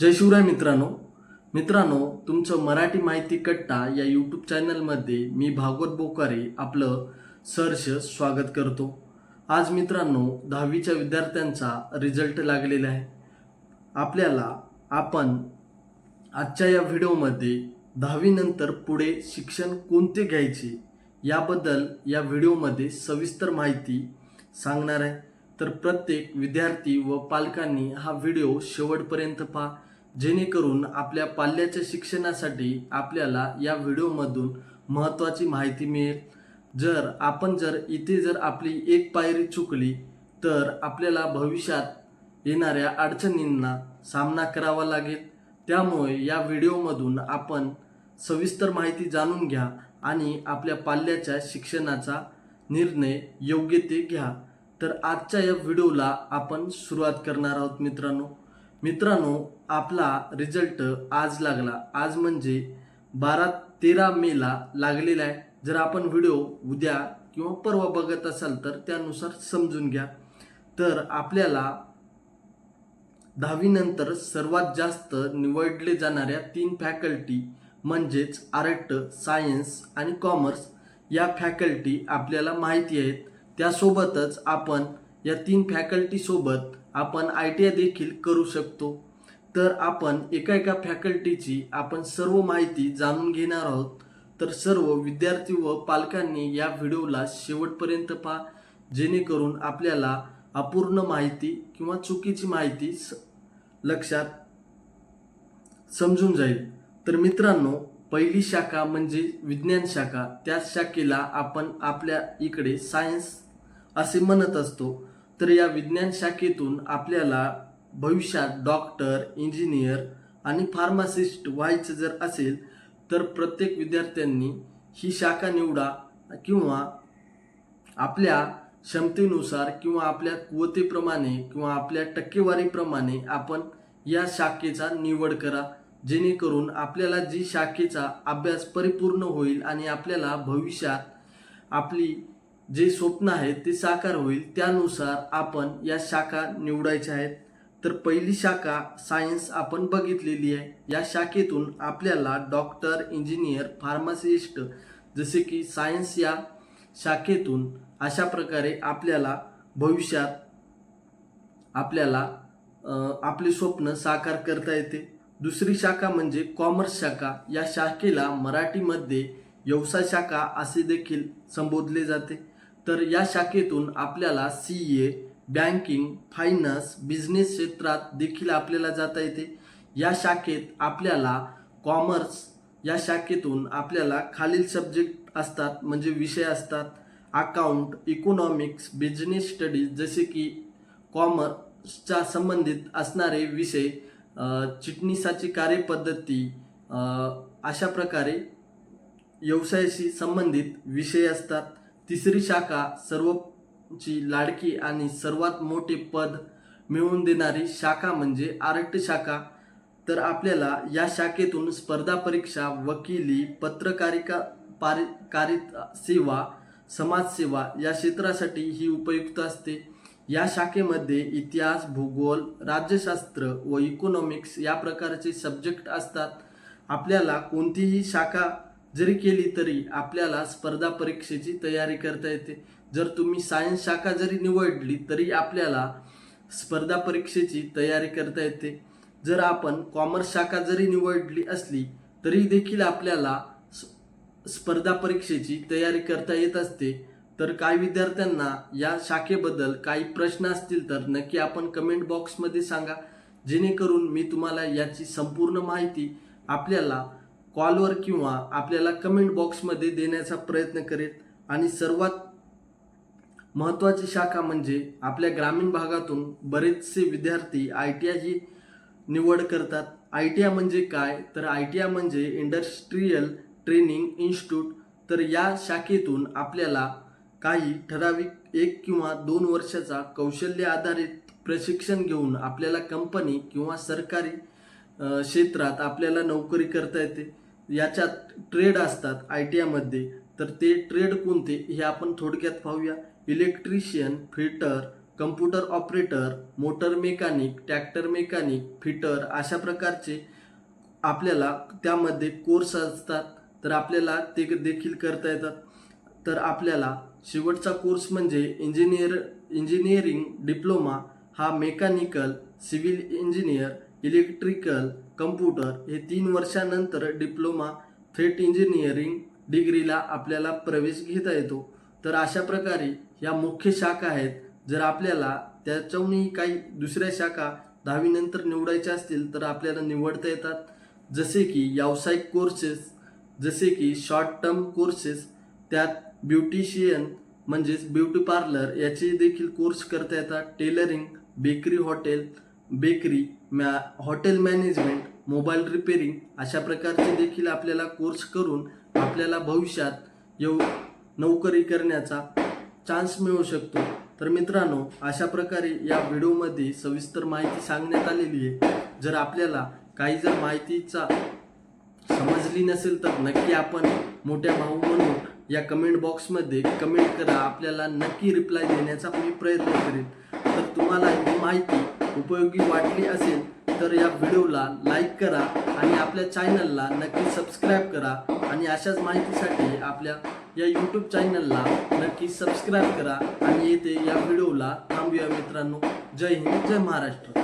जय शिवराय मित्रांनो. मित्रांनो तुमचं मराठी माहिती कट्टा या यूट्यूब चॅनलमध्ये मी भागवत बोकारे आपलं सहर्ष स्वागत करतो. आज मित्रांनो दहावीच्या विद्यार्थ्यांचा रिझल्ट लागलेला आहे. आपल्याला आपण आजच्या या व्हिडिओमध्ये दहावीनंतर पुढे शिक्षण कोणते घ्यायचे याबद्दल या व्हिडिओमध्ये सविस्तर माहिती सांगणार आहे. तर प्रत्येक विद्यार्थी व पालकांनी हा व्हिडिओ शेवटपर्यंत पहा. जेणेकरून आपल्या पाल्याच्या शिक्षणासाठी आपल्याला या व्हिडिओमधून महत्त्वाची माहिती मिळेल. जर आपण जर इथे जर आपली एक पायरी चुकली तर आपल्याला भविष्यात येणाऱ्या अडचणींना सामना करावा लागेल. त्यामुळे या व्हिडिओमधून आपण सविस्तर माहिती जाणून घ्या आणि आपल्या पाल्याच्या शिक्षणाचा निर्णय योग्य ते घ्या. तर आजच्या या व्हिडिओला आपण सुरुवात करणार आहोत मित्रांनो. मित्रांनो आपला रिझल्ट आज लागला. आज म्हणजे बारा तेरा मेला लागलेला आहे. जर आपण व्हिडिओ उद्या किंवा परवा बघत असाल तर त्यानुसार समजून घ्या. तर आपल्याला दहावीनंतर सर्वात जास्त निवडले जाणाऱ्या तीन फॅकल्टी म्हणजेच आर्ट सायन्स आणि कॉमर्स या फॅकल्टी आपल्याला माहिती आहेत. त्यासोबतच आपण या तीन फॅकल्टीसोबत आपण आय टी आय देखील करू शकतो. तर आपण एका एका फॅकल्टीची आपण सर्व माहिती जाणून घेणार आहोत. तर सर्व विद्यार्थी व पालकांनी या व्हिडिओला शेवटपर्यंत पहा. जेणेकरून आपल्याला अपूर्ण माहिती किंवा चुकीची माहिती स- लक्षात समजून जाईल. तर मित्रांनो पहिली शाखा म्हणजे विज्ञान शाखा. त्या शाखेला आपण आपल्या इकडे सायन्स असे म्हणत असतो. तर या विज्ञान शाखेतून आपल्याला भविष्यात डॉक्टर इंजिनियर आणि फार्मासिस्ट व्हायचं जर असेल तर प्रत्येक विद्यार्थ्यांनी ही शाखा निवडा किंवा आपल्या क्षमतेनुसार किंवा आपल्या कुवतेप्रमाणे किंवा आपल्या टक्केवारीप्रमाणे आपण या शाखेचा निवड करा. जेणेकरून आपल्याला जी शाखेचा अभ्यास परिपूर्ण होईल आणि आपल्याला भविष्यात आपली जे स्वप्न आहे ते साकार होईल त्यानुसार आपण या शाखा निवडायच्या आहेत. तर पहिली शाखा सायन्स आपण बघितलेली आहे. या शाखेतून आपल्याला डॉक्टर इंजिनियर फार्मासिस्ट जसे की सायन्स या शाखेतून अशा प्रकारे आपल्याला भविष्यात आपल्याला आपले स्वप्न साकार करता येते. दुसरी शाखा म्हणजे कॉमर्स शाखा. या शाखेला मराठीमध्ये व्यवसाय शाखा असे देखील संबोधले जाते. तर या शाखेतून आपल्याला C A banking finance business क्षेत्रात देखील आपल्याला जाता येते. या शाखेत आपल्याला कॉमर्स या शाखेतून आपल्याला खालील सब्जेक्ट असतात म्हणजे विषय असतात. अकाउंट इकॉनॉमिक्स बिझनेस स्टडीज जसे की कॉमर्सच्या संबंधित असणारे विषय चिटणीसाची कार्यपद्धती अशा प्रकारे व्यवसायाशी संबंधित विषय असतात. तिसरी शाखा सर्वची लाडकी आणि सर्वात मोठे पद मिळवून देणारी शाखा म्हणजे आर्ट शाखा. तर आपल्याला या शाखेतून स्पर्धा परीक्षा वकिली पत्रकारिका पारि कारित सेवा समाजसेवा या क्षेत्रासाठी ही उपयुक्त असते. या शाखेमध्ये इतिहास भूगोल राज्यशास्त्र व इकॉनॉमिक्स या प्रकारचे सब्जेक्ट असतात. आपल्याला कोणतीही शाखा जरी केली तरी आपल्याला स्पर्धा परीक्षेची तयारी करता येते. जर तुम्ही सायन्स शाखा जरी निवडली तरी आपल्याला स्पर्धा परीक्षेची तयारी करता येते. जर आपण कॉमर्स शाखा जरी निवडली असली तरी देखील आपल्याला स्पर्धा परीक्षेची तयारी करता येत असते. तर काही विद्यार्थ्यांना या शाखेबद्दल काही प्रश्न असतील तर नक्की आपण कमेंट बॉक्समध्ये सांगा. जेणेकरून मी तुम्हाला याची संपूर्ण माहिती आपल्याला कॉलवर किंवा आपल्याला कमेंट बॉक्समध्ये देण्याचा प्रयत्न करेल. आणि सर्वात महत्त्वाची शाखा म्हणजे आपल्या ग्रामीण भागातून बरेचसे विद्यार्थी आय टी आय ही निवड करतात. आय टी आय म्हणजे काय? तर आय टी आय म्हणजे इंडस्ट्रीयल ट्रेनिंग इन्स्टिट्यूट तर या शाखेतून आपल्याला काही ठराविक एक किंवा दोन वर्षाचा कौशल्य आधारित प्रशिक्षण घेऊन आपल्याला कंपनी किंवा सरकारी क्षेत्रात आपल्याला नोकरी करता येते. याच्यात ट्रेड असतात आय टी आयमध्ये तर ते ट्रेड कोणते हे आपण थोडक्यात पाहूया. Electrician fitter computer operator motor mechanic tractor mechanic fitter अशा प्रकारचे आपल्याला त्यामध्ये कोर्स असतात. तर आपल्याला ते देखील करता येतात. तर आपल्याला शेवटचा कोर्स म्हणजे इंजिनियर इंजिनिअरिंग डिप्लोमा हा mechanical civil engineer electrical computer हे तीन वर्षानंतर डिप्लोमा थेट इंजिनिअरिंग डिग्रीला आपल्याला प्रवेश घेता येतो. तर अशा प्रकारे या मुख्य शाखा आहेत. जर आपल्याला त्याच्याहूनही काही दुसऱ्या शाखा दहावीनंतर निवडायच्या असतील तर आपल्याला निवडता येतात. जसे की व्यावसायिक कोर्सेस जसे की शॉर्ट टर्म कोर्सेस त्यात ब्युटिशियन म्हणजेच ब्युटी पार्लर याचे देखील कोर्स करता येतात. टेलरिंग बेकरी हॉटेल बेकरी मॅ हॉटेल मॅनेजमेंट मोबाईल रिपेरिंग अशा प्रकारचे देखील आपल्याला कोर्स करून आपल्याला भविष्यात येऊ नोकरी करण्याचा चान्स मिळू शकतो. तर मित्रांनो अशा प्रकारे या व्हिडिओमध्ये सविस्तर माहिती सांगण्यात आलेली आहे. जर आपल्याला काही जर माहितीचा समजली नसेल तर नक्की आपण मोठ्या भाऊ म्हणून या कमेंट बॉक्समध्ये कमेंट करा. आपल्याला नक्की रिप्लाय देण्याचा मी प्रयत्न करेन. तर तुम्हाला ही माहिती उपयोगी वाटली असेल तर या व्हिडिओला लाईक करा आणि आपल्या चॅनलला नक्की सबस्क्राईब करा आणि अशाच माहितीसाठी आपल्या या यूट्यूब चॅनलला नक्की सबस्क्राईब करा आणि येथे या व्हिडिओला थांबूया मित्रांनो. जय हिंद जय महाराष्ट्र.